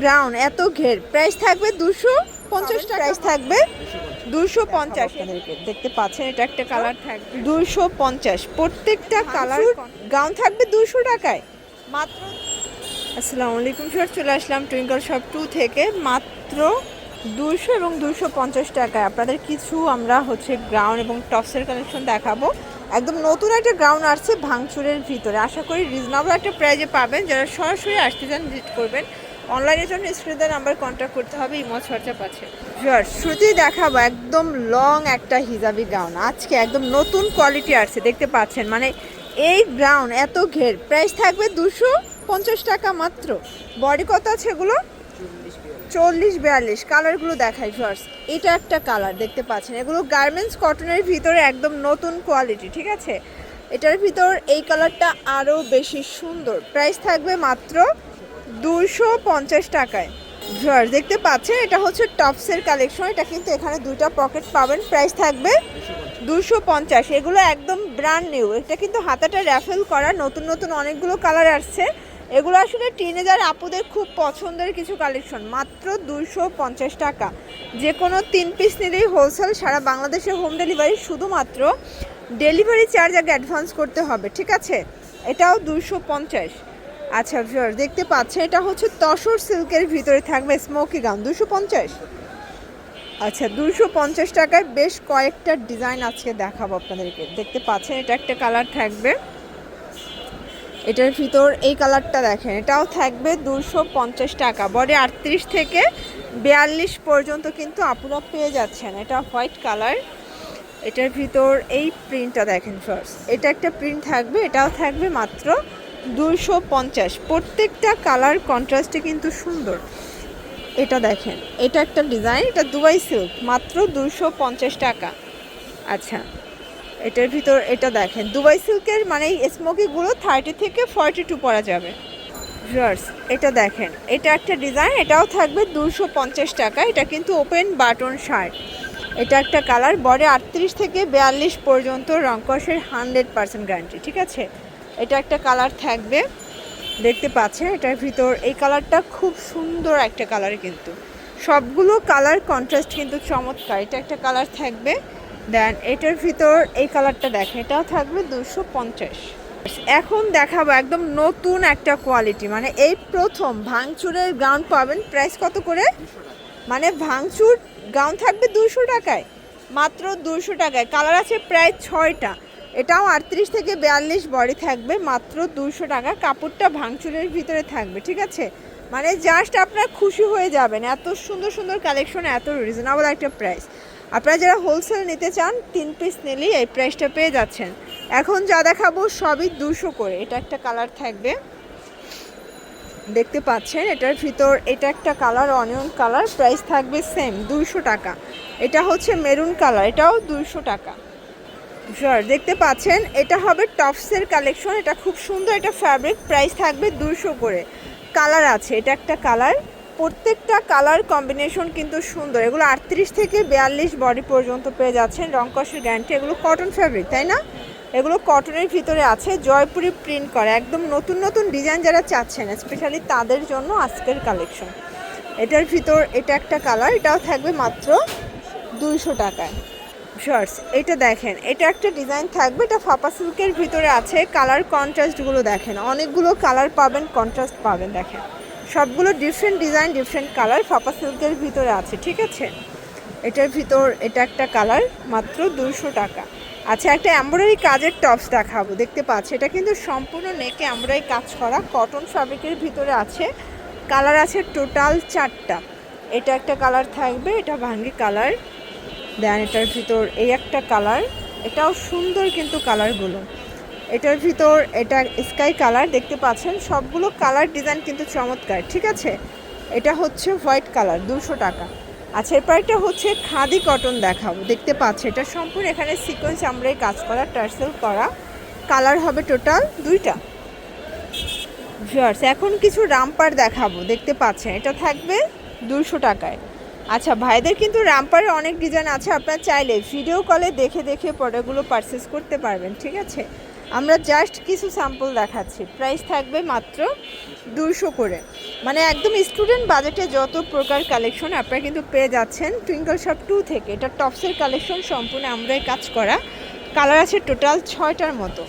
Brown এত ঘের। Price থাকবে দুশো পঞ্চাশ প্রাইস থাকবে দুশো পঞ্চাশ। দেখতে পাচ্ছেন এটা একটা কালার থাকবে। দুশো পঞ্চাশ। প্রত্যেকটা কালার গাউন থাকবে দুশো টাকায়। মাত্র আসসালামু আলাইকুম স্যার চলে আসলাম টুইঙ্কল শপ টু থেকে। মাত্র দুশো এবং দুশো পঞ্চাশ টাকায়। আপনাদের কিছু আমরা হচ্ছে গ্রাউন এবং টপসের কালেকশন দেখাবো। একদম নতুন একটা গ্রাউন্ড আসছে ভাঙচুরের ভিতরে। আশা করি রিজনেবল একটা প্রাইজে পাবেন। যারা সরাসরি আসতে চান ভিজিট করবেন। অনলাইনের জন্য স্ক্রিনের নাম্বার কন্ট্যাক্ট করতে হবে ইমো খরচা পাচ্ছে শিওর শুরুতেই দেখাবো, একদম লং একটা হিজাবি গাউন আজকে একদম নতুন কোয়ালিটি আসছে, দেখতে পাচ্ছেন। মানে এই ব্রাউন এত ঘের। প্রাইস থাকবে দুশো পঞ্চাশ টাকা মাত্র। বডি কত আছে এগুলো? চল্লিশ বিয়াল্লিশ। কালারগুলো দেখাই ফার্স্ট এটা একটা কালার দেখতে পাচ্ছেন। এগুলো গার্মেন্টস কটনের ভিতরে একদম নতুন কোয়ালিটি ঠিক আছে? এটার ভিতর এই কালারটা আরও বেশি সুন্দর। প্রাইস থাকবে মাত্র দুশো পঞ্চাশ টাকায়। ভিউয়ার্স দেখতে পাচ্ছেন, এটা হচ্ছে টপসের কালেকশন এটা কিন্তু এখানে দুইটা পকেট পাবেন। প্রাইস থাকবে দুশো পঞ্চাশ। এগুলো একদম ব্র্যান্ড নিউ এটা কিন্তু হাতাটা র্যাফেল করা, নতুন নতুন অনেকগুলো কালার আসছে। এগুলো আসলে টিনেজার আপুদের খুব পছন্দের কিছু কালেকশন মাত্র দুশো পঞ্চাশ টাকা। যে কোনো তিন পিস নিলেই হোলসেল সারা বাংলাদেশে হোম ডেলিভারি শুধুমাত্র ডেলিভারি চার্জ আগে অ্যাডভান্স করতে হবে, ঠিক আছে? এটাও দুশো পঞ্চাশ। আচ্ছা ভিউয়ার দেখতে পাচ্ছেন, এটা হচ্ছে তসর সিল্কের ভিতরে থাকবে স্মোকি গাউন, দুশো পঞ্চাশ। আচ্ছা দুশো পঞ্চাশ টাকায় বেশ কয়েকটা ডিজাইন আজকে দেখাবো আপনাদেরকে। দেখতে পাচ্ছেন, এটা একটা কালার থাকবে। এটার ভিতর এই কালারটা দেখেন, এটাও থাকবে দুশো পঞ্চাশ টাকা। বডি আটত্রিশ থেকে বিয়াল্লিশ পর্যন্ত কিন্তু আপুরা পেয়ে যাচ্ছেন, এটা হোয়াইট কালার। এটার ভিতর এই প্রিন্টটা দেখেন ফার্স্ট এটা একটা প্রিন্ট থাকবে, এটাও থাকবে মাত্র দুশো পঞ্চাশ। প্রত্যেকটা কালার কন্ট্রাস্টে কিন্তু সুন্দর। এটা দেখেন, এটা একটা ডিজাইন এটা দুবাই সিল্ক মাত্র দুশো পঞ্চাশ টাকা। আচ্ছা এটার ভিতর, এটা দেখেন দুবাই সিল্কের মানে স্মোকিগুলো থার্টি থেকে ফর্টি টু পরা যাবে। ভিউয়ার্স এটা দেখেন, এটা একটা ডিজাইন এটাও থাকবে দুশো পঞ্চাশ টাকা, এটা কিন্তু ওপেন বাটন শার্ট এটা একটা কালার বডি আটত্রিশ থেকে বিয়াল্লিশ পর্যন্ত রংকসের হান্ড্রেড পার্সেন্ট গ্যারান্টি ঠিক আছে? এটা একটা কালার থাকবে। দেখতে পাচ্ছেন, এটার ভিতর এই কালারটা খুব সুন্দর একটা কালার কিন্তু। সবগুলো কালার কন্ট্রাস্ট কিন্তু চমৎকার। এটা একটা কালার থাকবে। দেন এটার ভিতর এই কালারটা দেখেন, এটাও থাকবে দুশো পঞ্চাশ। এখন দেখাবো একদম নতুন একটা কোয়ালিটি মানে এই প্রথম ভাঙচুরের গাউন পাবেন প্রাইস কত করে? মানে ভাঙচুর গাউন থাকবে দুশো টাকায়, মাত্র দুশো টাকায়। কালার আছে প্রায় ছয়টা। এটাও আটত্রিশ থেকে বিয়াল্লিশ বডি থাকবে, মাত্র দুশো টাকা। কাপড়টা ভাঙচুরের ভিতরে থাকবে, ঠিক আছে? মানে জাস্ট আপনারা খুশি হয়ে যাবেন। এত সুন্দর সুন্দর কালেকশন এত রিজনেবল একটা প্রাইস আপনারা যারা হোলসেল নিতে চান, তিন পিস নিলেই এই প্রাইসটা পেয়ে যাচ্ছেন। এখন যা দেখাবো, সবই দুশো করে। এটা একটা কালার থাকবে। দেখতে পাচ্ছেন, এটার ভিতর এটা একটা কালার অনিয়ন কালার প্রাইস থাকবে সেম দুইশো টাকা। এটা হচ্ছে মেরুন কালার এটাও দুইশো টাকা। স্যার দেখতে পাচ্ছেন, এটা হবে টপসের কালেকশন এটা খুব সুন্দর একটা ফ্যাব্রিক প্রাইস থাকবে দুশো করে। কালার আছে, এটা একটা কালার প্রত্যেকটা কালার কম্বিনেশন কিন্তু সুন্দর। এগুলো আটত্রিশ থেকে বিয়াল্লিশ বডি পর্যন্ত পেয়ে যাচ্ছেন রংকসের গ্যারান্টি এগুলো কটন ফ্যাব্রিক তাই না? এগুলো কটনের ভিতরে আছে, জয়পুরি প্রিন্ট করা। একদম নতুন নতুন ডিজাইন যারা চাচ্ছেন স্পেশালি তাদের জন্য আজকের কালেকশন এটার ভিতর এটা একটা কালার এটাও থাকবে মাত্র দুইশো টাকায়। শর্টস এটা দেখেন, এটা একটা ডিজাইন থাকবে, এটা ফাপা সিল্কের ভিতরে আছে কালার কন্ট্রাস্টগুলো দেখেন, অনেকগুলো কালার পাবেন কন্ট্রাস্ট পাবেন, দেখেন। সবগুলো ডিফারেন্ট ডিজাইন ডিফারেন্ট কালার ফাপা সিল্কের ভিতরে আছে, ঠিক আছে? এটার ভিতর, এটা একটা কালার মাত্র দুশো টাকা। আচ্ছা একটা এমব্রয়ডারি কাজের টপস দেখাবো, দেখতে পাচ্ছি, এটা কিন্তু সম্পূর্ণ নেকে এমব্রয়ডারি কাজ করা কটন ফ্যাব্রিকের ভিতরে আছে কালার আছে টোটাল চারটা। এটা একটা কালার থাকবে, এটা ভাঙ্গি কালার দেন এটার ভিতর এই একটা কালার, এটাও সুন্দর কিন্তু কালারগুলো। এটার ভিতর এটা স্কাই কালার, দেখতে পাচ্ছেন? সবগুলো কালার ডিজাইন কিন্তু চমৎকার, ঠিক আছে? এটা হচ্ছে হোয়াইট কালার, দুশো টাকা। আচ্ছা এরপর একটা হচ্ছে খাদি কটন দেখাবো, দেখতে পাচ্ছে এটা সম্পূর্ণ এখানে সিকোয়েন্স আমরাই কাজ করা টার্সেল করা। কালার হবে টোটাল দুইটা। ভিউয়ার্স এখন কিছু রামপার দেখাবো, দেখতে পাচ্ছেন? এটা থাকবে দুশো টাকায়। আচ্ছা ভাইদের কিন্তু রামপারে অনেক ডিজাইন আছে, আপনার চাইলে ভিডিও কলে দেখে দেখে প্রোডাক্টগুলো পারচেস করতে পারবেন, ঠিক আছে? আমরা জাস্ট কিছু স্যাম্পল দেখাচ্ছি প্রাইস থাকবে মাত্র দুশো করে। মানে একদম স্টুডেন্ট বাজেটে যত প্রকার কালেকশন আপনারা কিন্তু পেয়ে যাচ্ছেন টুইঙ্কল শপ টু থেকে। এটা টপসের কালেকশন সম্পূর্ণ আমরাই কাজ করা। কালার আছে টোটাল ছয়টার মতো।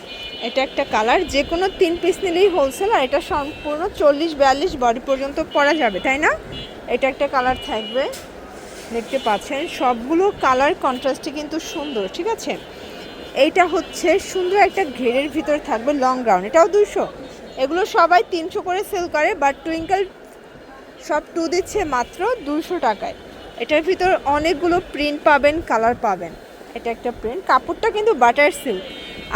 এটা একটা কালার যে কোনো তিন পিস নিলেই হোলসেল আর এটা সম্পূর্ণ চল্লিশ বিয়াল্লিশ বডি পর্যন্ত পরা যাবে, তাই না? এটা একটা কালার থাকবে। দেখতে পাচ্ছেন, সবগুলো কালার কন্ট্রাস্টে কিন্তু সুন্দর, ঠিক আছে? এইটা হচ্ছে সুন্দর একটা ঘেরের ভিতর থাকবে লং গ্রাউন্ড এটাও দুশো এগুলো সবাই তিনশো করে সেল করে বাট টুইঙ্কেল সব টু দিচ্ছে মাত্র দুশো টাকায়। এটার ভিতর অনেকগুলো প্রিন্ট পাবেন কালার পাবেন। এটা একটা প্রিন্ট কাপড়টা কিন্তু বাটার সিল্ক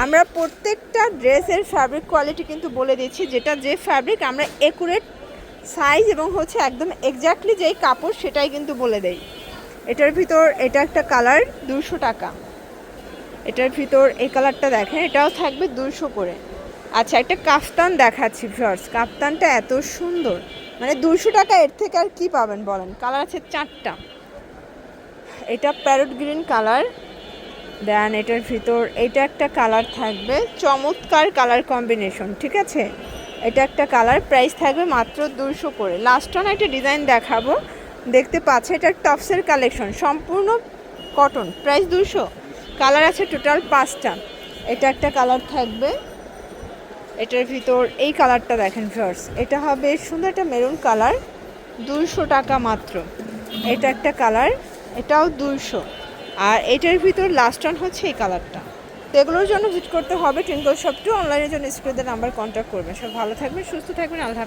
আমরা প্রত্যেকটা ড্রেসের ফ্যাব্রিক কোয়ালিটি কিন্তু বলে দিচ্ছি, যেটা যে ফ্যাব্রিক আমরা একুরেট সাইজ এবং হচ্ছে একদম এক্স্যাক্টলি যেই কাপড়, সেটাই কিন্তু বলে দেই। এটার ভিতর এটা একটা কালার দুশো টাকা। এটার ভিতর এই কালারটা দেখেন, এটাও থাকবে দুশো করে। আচ্ছা একটা কাফতান দেখাচ্ছি ফার্স্ট কাফতানটা এত সুন্দর। মানে দুশো টাকা এর থেকে আর কি পাবেন বলেন? কালার আছে চারটা। এটা প্যারট গ্রিন কালার। দেন এটার ভিতর এটা একটা কালার থাকবে চমৎকার কালার কম্বিনেশন ঠিক আছে? এটা একটা কালার প্রাইস থাকবে মাত্র দুশো করে। লাস্ট অন একটা ডিজাইন দেখাবো। দেখতে পাচ্ছে, এটা টপসের কালেকশন, সম্পূর্ণ কটন, প্রাইস দুশো কালার আছে টোটাল পাঁচটা। এটা একটা কালার থাকবে। এটার ভিতর এই কালারটা দেখেন ফার্স এটা হবে সুন্দর একটা মেরুন কালার দুশো টাকা মাত্র। এটা একটা কালার, এটাও দুশো আর এটার ভিতর লাস্ট অন হচ্ছে এই কালারটা। তো এগুলোর জন্য ভিজিট করতে হবে টুইঙ্কল শপ টু অনলাইনের জন্য স্ক্রিনের নাম্বার কন্ট্যাক্ট করবেন। সব ভালো থাকবেন, সুস্থ থাকবেন, আল্লাহ